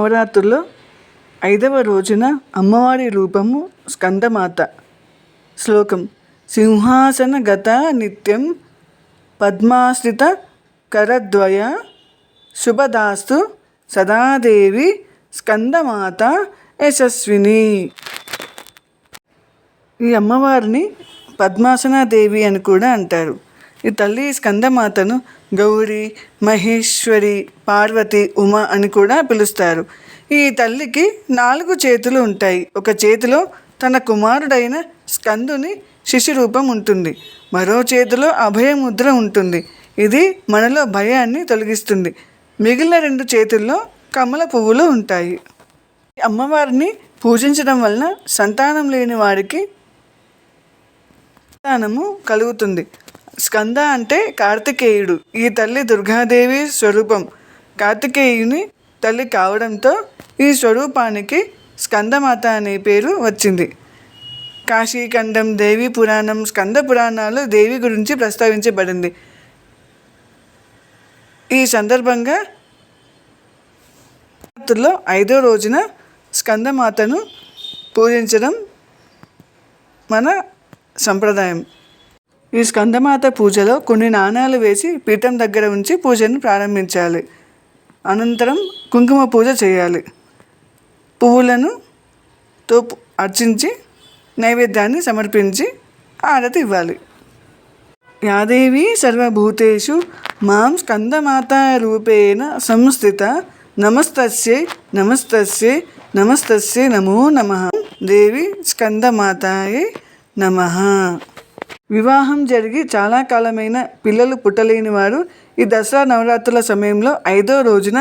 నవరాత్రుల్లో ఐదవ రోజున అమ్మవారి రూపము స్కందమాత. శ్లోకం సింహాసన గత నిత్యం పద్మాశ్రిత కరద్వయ శుభదాస్తు సదాదేవి స్కందమాత యశస్విని. ఈ అమ్మవారిని పద్మాసనాదేవి అని కూడా అంటారు. ఈ తల్లి స్కందమాతను గౌరి మహేశ్వరి పార్వతి ఉమ అని కూడా పిలుస్తారు. ఈ తల్లికి నాలుగు చేతులు ఉంటాయి. ఒక చేతిలో తన కుమారుడైన స్కందుని శిశురూపం ఉంటుంది. మరో చేతిలో అభయముద్ర ఉంటుంది. ఇది మనలో భయాన్ని తొలగిస్తుంది. మిగిలిన రెండు చేతుల్లో కమల పువ్వులు ఉంటాయి. అమ్మవారిని పూజించడం వలన సంతానం లేని వారికి సంతానము కలుగుతుంది. స్కంద అంటే కార్తికేయుడు. ఈ తల్లి దుర్గాదేవి స్వరూపం. కార్తికేయుని తల్లి కావడంతో ఈ స్వరూపానికి స్కందమాత అనే పేరు వచ్చింది. కాశీఖండం దేవి పురాణం స్కంద పురాణాలు దేవి గురించి ప్రస్తావించబడింది. ఈ సందర్భంగా నవరాత్రుల్లో ఐదో రోజున స్కందమాతను పూజించడం మన సంప్రదాయం. ఈ స్కందమాత పూజలో కొన్ని నాణాలు వేసి పీఠం దగ్గర ఉంచి పూజను ప్రారంభించాలి. అనంతరం కుంకుమ పూజ చేయాలి. పువ్వులను తో అర్చించి నైవేద్యాన్ని సమర్పించి ఆరతి ఇవ్వాలి. యాదేవి సర్వభూతేషు మాం స్కందమాత రూపేణ సంస్థిత నమస్తస్యే నమస్తస్యే నమస్తస్యే నమో నమ. దేవి స్కందమాతాయే నమ. వివాహం జరిగి చాలా కాలమైన పిల్లలు పుట్టలేని వారు ఈ దసరా నవరాత్రుల సమయంలో ఐదో రోజున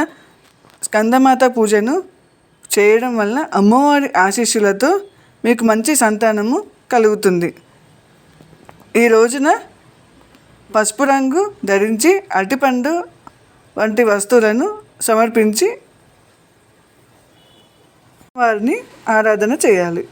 స్కందమాత పూజను చేయడం వల్ల అమ్మవారి ఆశీస్సులతో మీకు మంచి సంతానము కలుగుతుంది. ఈ రోజున పసుపు రంగు ధరించి అరటిపండు వంటి వస్తువులను సమర్పించి వారిని ఆరాధన చేయాలి.